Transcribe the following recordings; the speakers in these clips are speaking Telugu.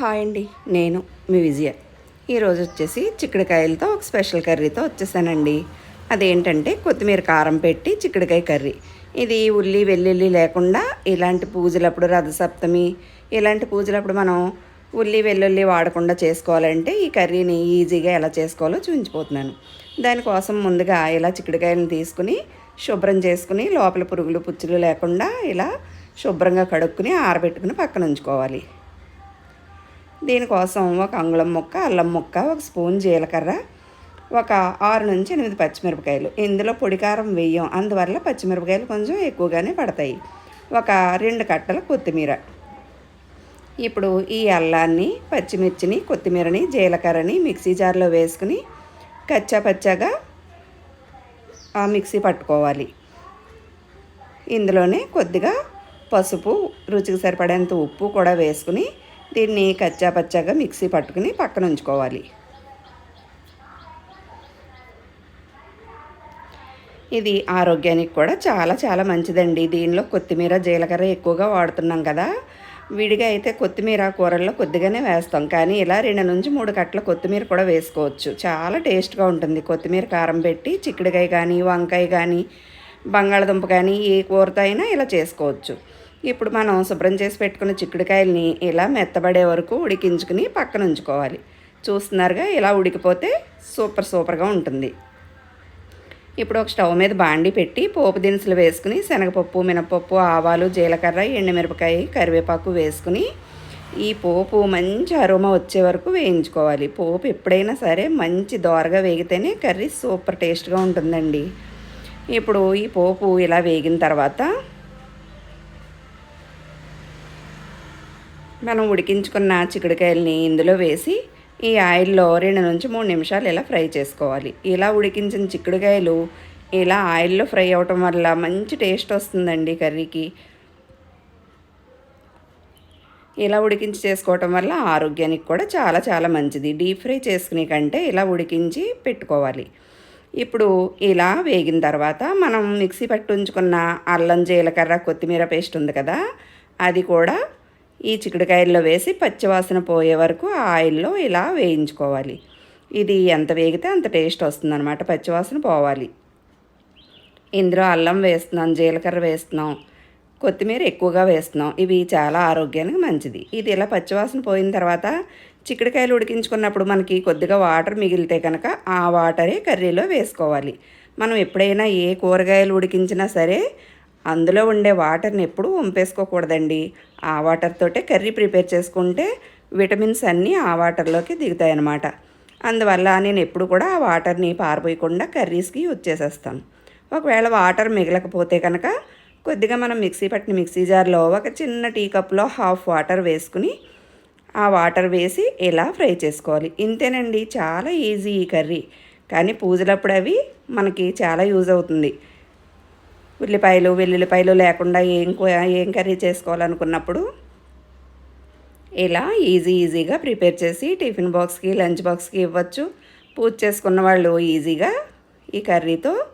హాయ్ అండి. నేను మీ విజయ. ఈరోజు వచ్చేసి చిక్కుడుకాయలతో ఒక స్పెషల్ కర్రీతో వచ్చేసానండి. అదేంటంటే కొత్తిమీర కారం పెట్టి చిక్కుడుకాయ కర్రీ. ఇది ఉల్లి వెల్లుల్లి లేకుండా ఇలాంటి పూజలప్పుడు రథసప్తమి ఇలాంటి పూజలప్పుడు మనం ఉల్లి వెల్లుల్లి వాడకుండా చేసుకోవాలంటే ఈ కర్రీని ఈజీగా ఎలా చేసుకోవాలో చూపించిపోతున్నాను. దానికోసం ముందుగా ఇలా చిక్కుడుకాయలను తీసుకుని శుభ్రం చేసుకుని లోపల పురుగులు పుచ్చులు లేకుండా ఇలా శుభ్రంగా కడుక్కుని ఆరబెట్టుకుని పక్కన ఉంచుకోవాలి. దీనికోసం ఒక అంగుళం ముక్క అల్లం ముక్క ఒక స్పూన్ జీలకర్ర ఒక ఆరు నుంచి ఎనిమిది పచ్చిమిరపకాయలు. ఇందులో పొడి కారం వేయం అందువల్ల పచ్చిమిరపకాయలు కొంచెం ఎక్కువగానే పడతాయి. ఒక రెండు కట్టల కొత్తిమీర. ఇప్పుడు ఈ అల్లాన్ని పచ్చిమిర్చిని కొత్తిమీరని జీలకర్రని మిక్సీ జార్లో వేసుకుని కచ్చా పచ్చాగా ఆ మిక్సీ పట్టుకోవాలి. ఇందులోనే కొద్దిగా పసుపు రుచికి సరిపడేంత ఉప్పు కూడా వేసుకుని దీన్ని కచ్చా పచ్చాగా మిక్సీ పట్టుకుని పక్కన ఉంచుకోవాలి. ఇది ఆరోగ్యానికి కూడా చాలా చాలా మంచిదండి. దీనిలో కొత్తిమీర జీలకర్ర ఎక్కువగా వాడుతున్నాం కదా. విడిగా అయితే కొత్తిమీర కూరల్లో కొద్దిగానే వేస్తాం. కానీ ఇలా రెండు నుంచి మూడు కట్టల కొత్తిమీర కూడా వేసుకోవచ్చు. చాలా టేస్ట్గా ఉంటుంది. కొత్తిమీర కారం పెట్టి చిక్కుడుకాయ కానీ వంకాయ కానీ బంగాళదుంప కానీ ఏ కూరతో అయినా ఇలా చేసుకోవచ్చు. ఇప్పుడు మనం శుభ్రం చేసి పెట్టుకున్న చిక్కుడుకాయల్ని ఇలా మెత్తబడే వరకు ఉడికించుకుని పక్కన ఉంచుకోవాలి. చూస్తున్నారుగా ఇలా ఉడికిపోతే సూపర్ సూపర్గా ఉంటుంది. ఇప్పుడు ఒక స్టవ్ మీద బాండి పెట్టి పోపు దినుసులు వేసుకుని శనగపప్పు మినపప్పు ఆవాలు జీలకర్ర ఎండుమిరపకాయ కరివేపాకు వేసుకుని ఈ పోపు మంచి అరోమా వచ్చే వరకు వేయించుకోవాలి. పోపు ఎప్పుడైనా సరే మంచి దోరగా వేగితేనే కర్రీ సూపర్ టేస్ట్గా ఉంటుందండి. ఇప్పుడు ఈ పోపు ఇలా వేగిన తర్వాత మనం ఉడికించుకున్న చిక్కుడుకాయలని ఇందులో వేసి ఈ ఆయిల్లో రెండు నుంచి మూడు నిమిషాలు ఇలా ఫ్రై చేసుకోవాలి. ఇలా ఉడికించిన చిక్కుడుకాయలు ఇలా ఆయిల్లో ఫ్రై అవటం వల్ల మంచి టేస్ట్ వస్తుందండి కర్రీకి. ఇలా ఉడికించి చేసుకోవటం వల్ల ఆరోగ్యానికి కూడా చాలా చాలా మంచిది. డీప్ ఫ్రై చేసుకునే కంటే ఇలా ఉడికించి పెట్టుకోవాలి. ఇప్పుడు ఇలా వేగిన తర్వాత మనం మిక్సీ పట్టు ఉంచుకున్న అల్లం జీలకర్ర కొత్తిమీర పేస్ట్ ఉంది కదా అది కూడా ఈ చిక్కుడుకాయల్లో వేసి పచ్చివాసన పోయే వరకు ఆ ఆయిల్లో ఇలా వేయించుకోవాలి. ఇది ఎంత వేగితే అంత టేస్ట్ వస్తుందన్నమాట పచ్చివాసన పోవాలి. ఇందులో అల్లం వేస్తున్నాం జీలకర్ర వేస్తున్నాం కొత్తిమీర ఎక్కువగా వేస్తున్నాం. ఇవి చాలా ఆరోగ్యానికి మంచిది. ఇది ఇలా పచ్చివాసన పోయిన తర్వాత చిక్కుడుకాయలు ఉడికించుకున్నప్పుడు మనకి కొద్దిగా వాటర్ మిగిలితే కనుక ఆ వాటరే కర్రీలో వేసుకోవాలి. మనం ఎప్పుడైనా ఏ కూరగాయలు ఉడికించినా సరే అందులో ఉండే వాటర్ని ఎప్పుడూ వంపేసుకోకూడదండి. ఆ వాటర్తోటే కర్రీ ప్రిపేర్ చేసుకుంటే విటమిన్స్ అన్నీ ఆ వాటర్లోకి దిగుతాయి అన్నమాట అందువల్ల నేను ఎప్పుడు కూడా ఆ వాటర్ని పారిపోయకుండా కర్రీస్కి యూజ్ చేసేస్తాను. ఒకవేళ వాటర్ మిగలకపోతే కనుక కొద్దిగా మనం మిక్సీ పట్టిన మిక్సీ జార్లో ఒక చిన్న టీ కప్లో హాఫ్ వాటర్ వేసుకుని ఆ వాటర్ వేసి ఇలా ఫ్రై చేసుకోవాలి. ఇంతేనండి చాలా ఈజీ ఈ కర్రీ. కానీ పూజలప్పుడు అవి మనకి చాలా యూజ్ అవుతుంది. ఉల్లిపాయలు వెల్లుల్లిపాయలు లేకుండా ఏం ఏం కర్రీ చేసుకోవాలనుకున్నప్పుడు ఇలా ఈజీ ఈజీగా ప్రిపేర్ చేసి టిఫిన్ బాక్స్కి లంచ్ బాక్స్కి ఇవ్వచ్చు. పూజ చేసుకున్న వాళ్ళు ఈజీగా ఈ కర్రీతో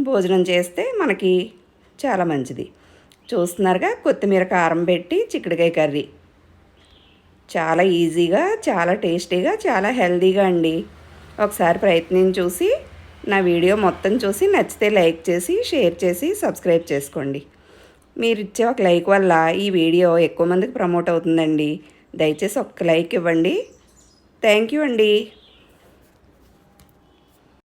భోజనం చేస్తే మనకి చాలా మంచిది. చూస్తున్నారుగా కొత్తిమీర కారం పెట్టి చిక్కుడుకాయ కర్రీ. చాలా ఈజీగా చాలా టేస్టీగా చాలా హెల్తీగా అండి. ఒకసారి ప్రయత్నం చూసి నా వీడియో మొత్తం చూసి నచ్చితే లైక్ చేసి షేర్ చేసి సబ్స్క్రైబ్ చేసుకోండి. మీరు ఇచ్చే ఒక లైక్ వల్ల ఈ వీడియో ఎక్కువ మందికి ప్రమోట్ అవుతుందండి. దయచేసి ఒక్క లైక్ ఇవ్వండి. థ్యాంక్ యూ అండి.